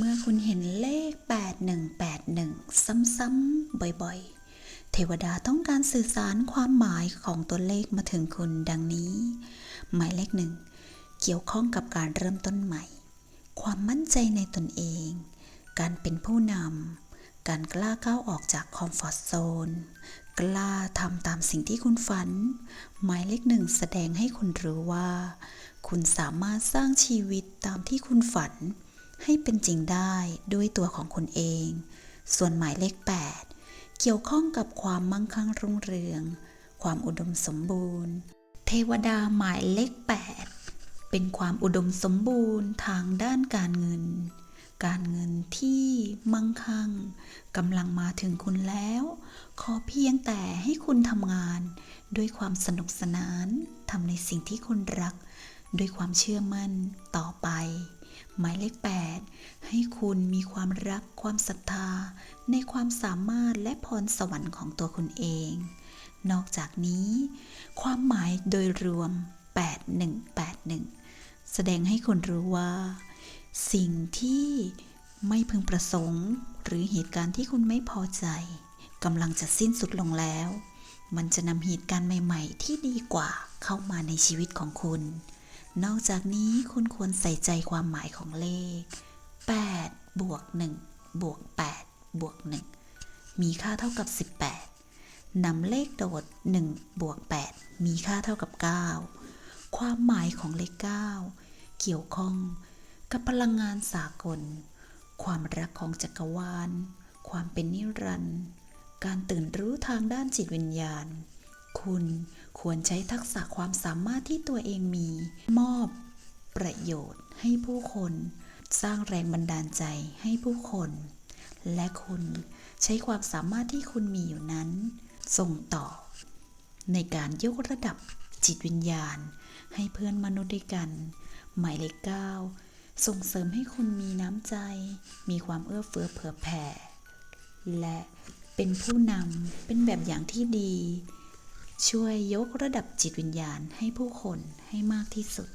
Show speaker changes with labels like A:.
A: เมื่อคุณเห็นเลข 8181 ซ้ำๆบ่อยๆ เทวดาต้องการสื่อสารความหมายของตัวเลขมาถึงคุณดังนี้ หมายเลขหนึ่งเกี่ยวข้องกับการเริ่มต้นใหม่ ความมั่นใจในตนเอง การเป็นผู้นำ การกล้าก้าวออกจากคอมฟอร์ทโซน กล้าทำตามสิ่งที่คุณฝัน หมายเลขหนึ่งแสดงให้คุณรู้ว่า คุณสามารถสร้างชีวิตตามที่คุณฝัน ให้เป็นจริงได้ด้วยตัวของคุณเอง ส่วนหมายเลข 8 เกี่ยวข้องกับความมั่งคั่งรุ่งเรือง ความอุดมสมบูรณ์ เทวดาหมายเลข 8 เป็นความอุดมสมบูรณ์ทางด้านการเงิน การเงินที่มั่งคั่งกำลังมาถึงคุณแล้ว ขอเพียงแต่ให้คุณทำงาน ด้วยความสนุกสนานทำในสิ่งที่คุณรัก ด้วยความเชื่อมั่นต่อไป หมายเลข 8 ให้คุณมีความรักความศรัทธา ในความสามารถและพรสวรรค์ของตัวคุณเอง นอกจากนี้ ความหมายโดยรวม 8181 แสดงให้คุณรู้ว่า สิ่งที่ไม่พึงประสงค์ หรือเหตุการณ์ที่คุณไม่พอใจกำลังจะสิ้นสุดลงแล้ว มันจะนำเหตุการณ์ใหม่ ๆ ที่ดีกว่าเข้ามาในชีวิตของคุณ นอกจากนี้คุณควรใส่ใจความหมายของเลข 8 บวก 1 บวก 8 บวก 1 มีค่าเท่ากับ 18 นำเลขโดด 1 บวก 8 มีค่าเท่ากับ 9 ความหมายของเลข 9 เกี่ยวข้องกับพลังงานสากล ความรักของจักรวาล ความเป็นนิรันดร์ การตื่นรู้ทางด้านจิตวิญญาณ คุณควรใช้ทักษะความสามารถที่ตัวเองมี มอบประโยชน์ให้ผู้คน สร้างแรงบันดาลใจให้ผู้คน และคุณใช้ความสามารถที่คุณมีอยู่นั้น ส่งต่อ ในการยกระดับจิตวิญญาณ ให้เพื่อนมนุษย์ด้วยกัน หมายเลขเก้าส่งเสริมให้คุณมีน้ำใจ มีความเอื้อเฟื้อเผื่อแผ่ และเป็นผู้นำเป็นแบบอย่างที่ดี ช่วยยกระดับจิตวิญญาณให้ผู้คนให้มากที่สุด